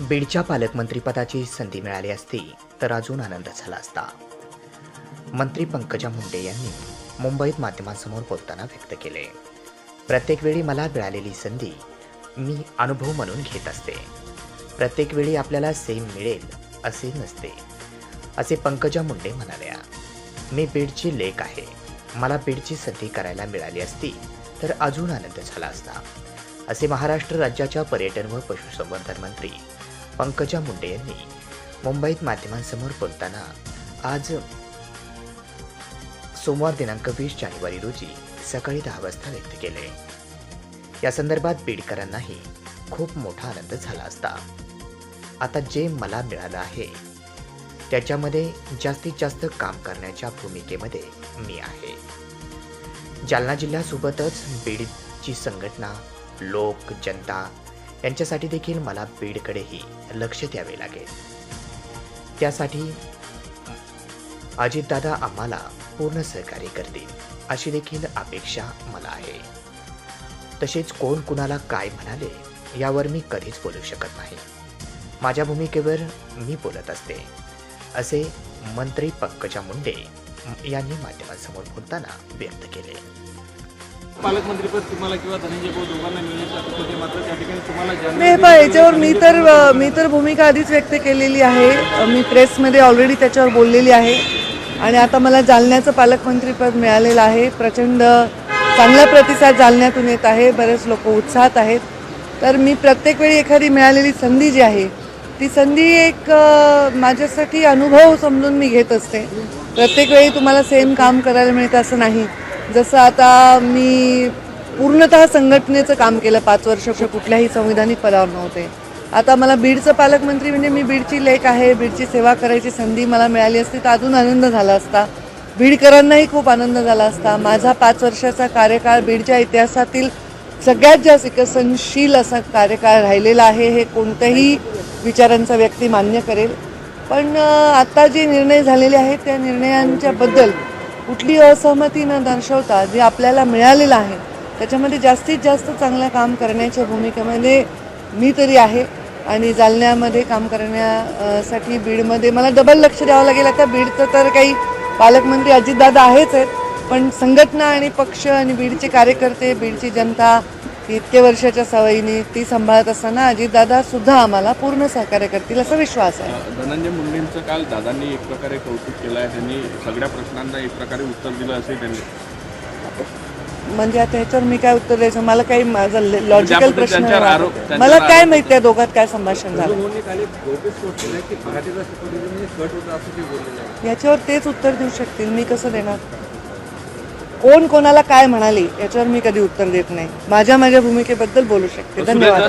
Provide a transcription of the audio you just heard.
बीडच्या पालकमंत्रीपदाची संधी मिळाली असती तर अजून आनंद झाला असता. मंत्री पंकजा मुंडे यांनी मुंबईत माध्यमांसमोर बोलताना व्यक्त केले. प्रत्येक वेळी मला मिळालेली संधी मी अनुभव म्हणून घेत असते. प्रत्येक वेळी आपल्याला सेम मिळेल असे नसते असे पंकजा मुंडे म्हणाल्या. मी बीडची लेख आहे. मला बीडची संधी करायला मिळाली असती तर अजून आनंद झाला असता असे महाराष्ट्र राज्याच्या पर्यटन व पशुसंवर्धन मंत्री पंकजा मुंडे यांनी मुंबईत माध्यमांसमोर बोलताना आज सोमवार दिनांक वीस जानेवारी रोजी सकाळी दहा वाजता व्यक्त केले. या संदर्भात बीडकरांनाही खूप मोठा आनंद झाला असता. आता जे मला मिळालं आहे त्याच्यामध्ये जास्तीत जास्त काम करण्याच्या भूमिकेमध्ये मी आहे. जालना जिल्ह्यासोबतच बीडची संघटना लोक जनता यांच्यासाठी देखील मला बीडकडेही लक्ष द्यावे लागेल. त्यासाठी अजितदादा आम्हाला पूर्ण सहकार्य करतील अशी देखील अपेक्षा मला आहे. तसेच कोण कुणाला काय म्हणाले यावर मी कधीच बोलू शकत नाही. माझ्या भूमिकेवर मी बोलत असते असे मंत्री पंकजा मुंडे यांनी माध्यमांसमोर बोलताना व्यक्त केले. पालकमंत्रीपद तुम्हाला किंवा धनंजय भाऊ दोघांना मिळण्याची अपेक्षा होती मात्र त्या ठिकाणी तुम्हाला नाही जाणून पहा याच्यावर मी तर मी तर भूमिका आधीच व्यक्त केलेली आहे. मी प्रेसमध्ये ऑलरेडी त्याच्यावर बोललेली आहे. आणि आता मला जालन्याचं पालकमंत्रीपद मिळालेलं आहे. प्रचंड चांगला प्रतिसाद जालन्यातून येत आहे. बरेच लोक उत्साहात आहेत. तर मी प्रत्येक वेळी एखादी मिळालेली संधी जी आहे ती संधी एक माझ्यासाठी अनुभव समजून मी घेत असते. प्रत्येक वेळी तुम्हाला सेम काम करायला मिळतं असं नाही. जसं आता मी पूर्णतः संघटनेचं काम केलं पाच वर्ष कुठल्याही संविधानिक पदावर नव्हते. आता मला बीडचं पालकमंत्री म्हणजे मी बीडची लेख आहे बीडची सेवा करायची संधी मला मिळाली असती तर अजून आनंद झाला असता. बीडकरांनाही खूप आनंद झाला असता. माझा पाच वर्षाचा कार्यकाळ बीडच्या इतिहासातील सगळ्यात जास्त विकसनशील असा कार्यकाळ राहिलेला आहे हे कोणत्याही विचारांचा व्यक्ती मान्य करेल. पण आत्ता आता जे निर्णय झालेले आहेत त्या निर्णयांच्याबद्दल कुठली असहमती न दर्शवता जे आपल्याला मिळालेलं आहे त्याच्यामध्ये जास्तीत जास्त चांगलं काम करण्याच्या भूमिकेमध्ये मी तरी आहे आणि जालन्यामध्ये काम करण्यासाठी बीडमध्ये मला डबल लक्ष द्यावं लागेल. आता बीडचं तर काही पालकमंत्री अजितदादा आहेच आहेत पण संघटना आणि पक्ष आणि बीडचे कार्यकर्ते बीडची जनता ही इतके वर्षाच्या सवयीने ती सांभाळत असताना अजितदादा सुद्धा आम्हाला पूर्ण सहकार्य करतील असा विश्वास आहे. धनंजय मुंडेंचं काल दादांनी एक प्रकारे कौतुक केलं आहे त्यांनी सगळ्या प्रश्नांना एक प्रकारे उत्तर दिलं असे त्यांनी. म्हणजे आता ह्याच्यावर मी काय उत्तर द्यायचं? मला काही माझा लॉजिकल त्याबद्दल प्रश्न मला काय माहिती त्या दोघात काय संभाषण झालं? याच्यावर तेच उत्तर देऊ शकतील. मी कसं देणार? कोण कोणाला काय म्हणाली याच्यावर मी कधी उत्तर देत नाही. माझ्या माझ्या भूमिकेबद्दल बोलू शकते. धन्यवाद.